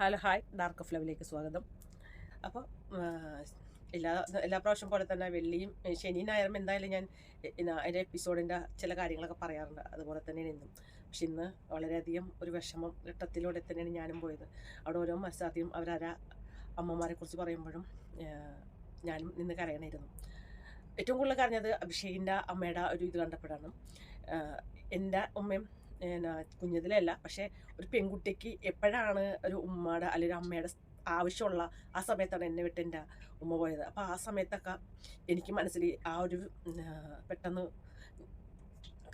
Hello hi. Dark ഫ്ലവിലേക്ക് സ്വാഗതം. അപ്പോൾ എല്ലാ എല്ലാ പ്രാവശ്യം പോലെ തന്നെ വെള്ളിയും ശനിയും ഞായറും എന്തായാലും ഞാൻ അതിന്റെ എപ്പിസോഡിന്റെ ചില കാര്യങ്ങളൊക്കെ പറയാറുണ്ട്. അതുപോലെ തന്നെ ഇന്നും. പക്ഷെ ഇന്ന് വളരെയധികം ഒരു വിഷമം ഘട്ടത്തിലൂടെ തന്നെയാണ് ഞാനും പോയത്. അവിടെ ഓരോ മത്സരാർത്ഥിയും അവരാരാ അമ്മമാരെ കുറിച്ച് പറയുമ്പോഴും ഞാനും നിന്ന് കരയണമായിരുന്നു ഏറ്റവും കൂടുതൽ കരഞ്ഞത് അഭിഷേകിന്റെ അമ്മയുടെ ഒരു ഇത് കണ്ടപ്പോഴാണ്. എന്റെ ഉമ്മയും പിന്നെ കുഞ്ഞതിലല്ല. പക്ഷേ ഒരു പെൺകുട്ടിക്ക് എപ്പോഴാണ് ഒരു ഉമ്മയുടെ അല്ലെങ്കിൽ അമ്മയുടെ ആവശ്യമുള്ള ആ സമയത്താണ് എന്നെ വിട്ട് എന്റെ ഉമ്മ പോയത്. അപ്പോൾ ആ സമയത്തൊക്കെ എനിക്ക് മനസ്സിൽ ആ ഒരു പെട്ടെന്ന്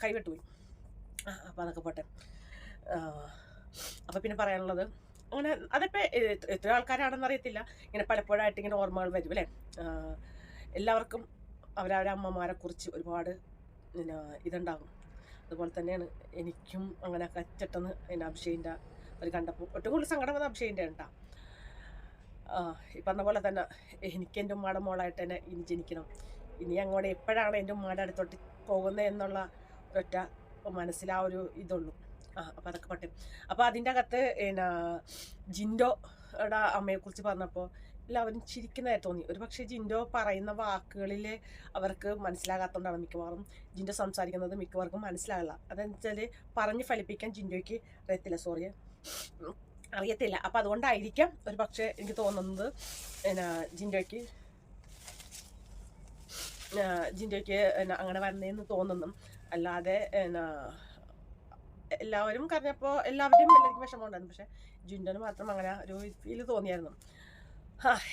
കൈവിട്ടുപോയി അപ്പോൾ അതൊക്കെ പോട്ടെ. അപ്പോൾ പിന്നെ പറയാനുള്ളത് അങ്ങനെ അതിപ്പോൾ എത്ര ആൾക്കാരാണെന്ന് അറിയത്തില്ല. ഇങ്ങനെ പലപ്പോഴായിട്ട് ഇങ്ങനെ ഓർമ്മകൾ വരും അല്ലേ? എല്ലാവർക്കും അവരവരുടെ അമ്മമാരെ കുറിച്ച് ഒരുപാട് ഇതുണ്ടാകും. അതുപോലെ തന്നെയാണ് എനിക്കും അങ്ങനെ കച്ചട്ടെന്ന് എന്റെ അഭിഷേകിന്റെ ഒരു കണ്ടപ്പോൾ ഏറ്റവും കൂടുതൽ സങ്കടം വന്ന അഭിഷേകിന്റെ ആ ഈ പറഞ്ഞ പോലെ തന്നെ എനിക്ക് എന്റെ ഉമ്മയുടെ മോളായിട്ട് തന്നെ ഇനി ജനിക്കണം. ഇനി അങ്ങോട്ട് എപ്പോഴാണ് എന്റെ ഉമ്മയുടെ അടുത്തോട്ട് പോകുന്നത് എന്നുള്ള ഒറ്റ മനസ്സിൽ ആ ഒരു ഇതുള്ളൂ. ആ അപ്പോൾ അതൊക്കെ പറ്റും. അപ്പോൾ അതിന്റെ അകത്ത് പിന്നെ ജിൻഡോയുടെ അമ്മയെക്കുറിച്ച് പറഞ്ഞപ്പോൾ എല്ലാവരും ചിരിക്കുന്നതായി തോന്നി. ഒരു പക്ഷേ ജിൻഡോ പറയുന്ന വാക്കുകളിൽ അവർക്ക് മനസ്സിലാകാത്തതുകൊണ്ടാണ് മിക്കവാറും ജിൻഡോ സംസാരിക്കുന്നത് മിക്കവർക്കും മനസ്സിലാകില്ല. അതെന്ന് വെച്ചാൽ പറഞ്ഞ് ഫലിപ്പിക്കാൻ ജിൻഡോയ്ക്ക് അറിയത്തില്ല സോറി അറിയത്തില്ല. അപ്പം അതുകൊണ്ടായിരിക്കാം ഒരു പക്ഷേ എനിക്ക് തോന്നുന്നത് പിന്നെ ജിൻഡോയ്ക്ക് ജിൻഡോയ്ക്ക് എന്നാ അങ്ങനെ വരുന്നതെന്ന് തോന്നുന്നു. അല്ലാതെ എന്നാ എല്ലാവരും കരഞ്ഞപ്പോൾ എല്ലാവരുടെയും എല്ലാവർക്കും വിഷമമുണ്ടായിരുന്നു പക്ഷേ ജിൻഡോന് മാത്രം അങ്ങനെ ഒരു ഫീൽ തോന്നിയായിരുന്നു.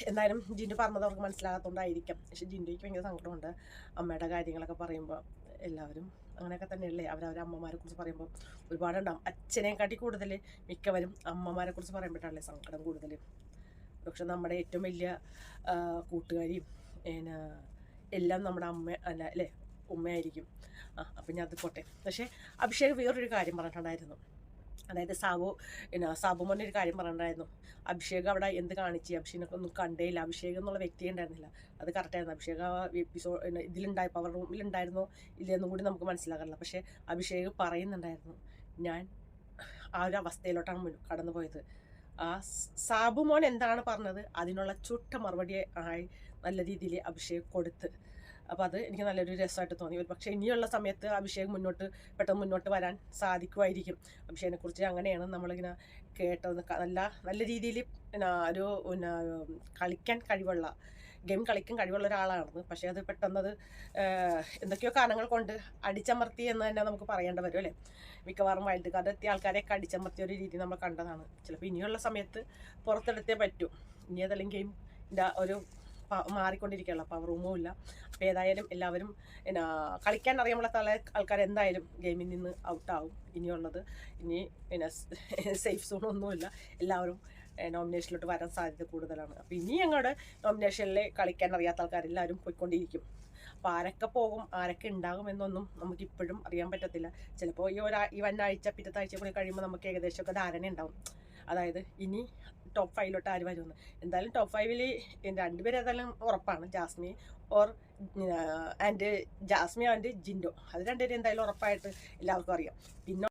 എന്തായാലും ജിൻഡു പറഞ്ഞത് അവർക്ക് മനസ്സിലാകാത്തതുകൊണ്ടായിരിക്കും പക്ഷെ ജിൻഡോയ്ക്ക് ഭയങ്കര സങ്കടമുണ്ട്. അമ്മയുടെ കാര്യങ്ങളൊക്കെ പറയുമ്പോൾ എല്ലാവരും അങ്ങനെയൊക്കെ തന്നെയല്ലേ? അവരവരെ അമ്മമാരെ കുറിച്ച് പറയുമ്പോൾ ഒരുപാടുണ്ടാവും. അച്ഛനെക്കാട്ടി കൂടുതൽ മിക്കവരും അമ്മമാരെ കുറിച്ച് പറയുമ്പോഴാണല്ലേ സങ്കടം കൂടുതൽ പക്ഷെ നമ്മുടെ ഏറ്റവും വലിയ ആ, കൂട്ടുകാരിയും പിന്നെ എല്ലാം നമ്മുടെ അമ്മ അല്ല അല്ലേ? ഉമ്മയായിരിക്കും. ആ അപ്പം ഞാൻ അത് പോട്ടെ. പക്ഷേ അഭിഷേക് വേറൊരു കാര്യം പറഞ്ഞിട്ടുണ്ടായിരുന്നു. അതായത് സാബു പിന്നെ സാബു മോനെ ഒരു കാര്യം പറഞ്ഞിട്ടുണ്ടായിരുന്നു അഭിഷേക് അവിടെ എന്ത് കാണിച്ച്? അഭിഷേകിനൊക്കെ ഒന്നും കണ്ടേയില്ല. അഭിഷേക് എന്നുള്ള വ്യക്തി ഉണ്ടായിരുന്നില്ല അത് കറക്റ്റായിരുന്നു അഭിഷേക് എപ്പിസോഡ് ഇതിലുണ്ടായ പവർ റൂമിലുണ്ടായിരുന്നോ ഇല്ലെന്നും കൂടി നമുക്ക് മനസ്സിലാക്കാറില്ല പക്ഷേ അഭിഷേക് പറയുന്നുണ്ടായിരുന്നു ഞാൻ ആ ഒരു അവസ്ഥയിലോട്ടാണ് കടന്നു പോയത്. ആ സാബു മോൻ എന്താണ് പറഞ്ഞത്? അതിനുള്ള ചുട്ട മറുപടി ആയി നല്ല രീതിയിൽ അഭിഷേക് കൊടുത്ത് അപ്പോൾ അത് എനിക്ക് നല്ലൊരു രസമായിട്ട് തോന്നി. ഒരു പക്ഷേ ഇനിയുള്ള സമയത്ത് അഭിഷേക് മുന്നോട്ട് പെട്ടെന്ന് മുന്നോട്ട് വരാൻ സാധിക്കുമായിരിക്കും. അഭിഷേകിനെ കുറിച്ച് അങ്ങനെയാണ് നമ്മളിങ്ങനെ കേട്ടത്. നല്ല നല്ല രീതിയിൽ ഒരു പിന്നെ കളിക്കാൻ കഴിവുള്ള ഗെയിം കളിക്കാൻ കഴിവുള്ള ഒരാളാണ് പക്ഷേ അത് പെട്ടെന്ന് അത് എന്തൊക്കെയോ കാരണങ്ങൾ കൊണ്ട് അടിച്ചമർത്തി എന്ന് തന്നെ നമുക്ക് പറയേണ്ടി വരും അല്ലേ? മിക്കവാറും വൈൽഡ് കാർഡ് എത്തിയ ആൾക്കാരെയൊക്കെ അടിച്ചമർത്തിയ ഒരു രീതി നമ്മൾ കണ്ടതാണ്. ചിലപ്പോൾ ഇനിയുള്ള സമയത്ത് പുറത്തെടുത്തേ പറ്റൂ. ഇനി ഏതെങ്കിലും ഗെയിം ഒരു മാറിക്കൊണ്ടിരിക്കുകയുള്ള അപ്പോൾ റൂമും ഇല്ല. അപ്പോൾ ഏതായാലും എല്ലാവരും പിന്നെ കളിക്കാൻ അറിയാമുള്ള ആൾക്കാർ എന്തായാലും ഗെയിമിൽ നിന്ന് ഔട്ടാവും ഇനിയുള്ളത്. ഇനി പിന്നെ സേഫ് സോണൊന്നുമില്ല എല്ലാവരും നോമിനേഷനിലോട്ട് വരാൻ സാധ്യത കൂടുതലാണ്. അപ്പോൾ ഇനി ഞങ്ങളുടെ നോമിനേഷനിൽ കളിക്കാൻ അറിയാത്ത ആൾക്കാരെല്ലാവരും പോയിക്കൊണ്ടിരിക്കും. അപ്പോൾ ആരൊക്കെ പോകും ആരൊക്കെ ഉണ്ടാകും എന്നൊന്നും നമുക്ക് ഇപ്പോഴും അറിയാൻ പറ്റത്തില്ല. ചിലപ്പോൾ ഈ ഒരാ ഈ വന്നാഴ്ച പിറ്റത്താഴ്ച കൂടി കഴിയുമ്പോൾ നമുക്ക് ഏകദേശമൊക്കെ ധാരണ ഉണ്ടാവും അതായത് ഇനി ടോപ്പ് ഫൈവിലോട്ട് ആര് വരുമെന്ന് എന്തായാലും ടോപ്പ് ഫൈവിൽ രണ്ടുപേരും ഏതായാലും ഉറപ്പാണ്. Jasmi or and Jasmi and Jinto. അത് രണ്ടുപേരും എന്തായാലും ഉറപ്പായിട്ട് എല്ലാവർക്കും അറിയാം. പിന്നെ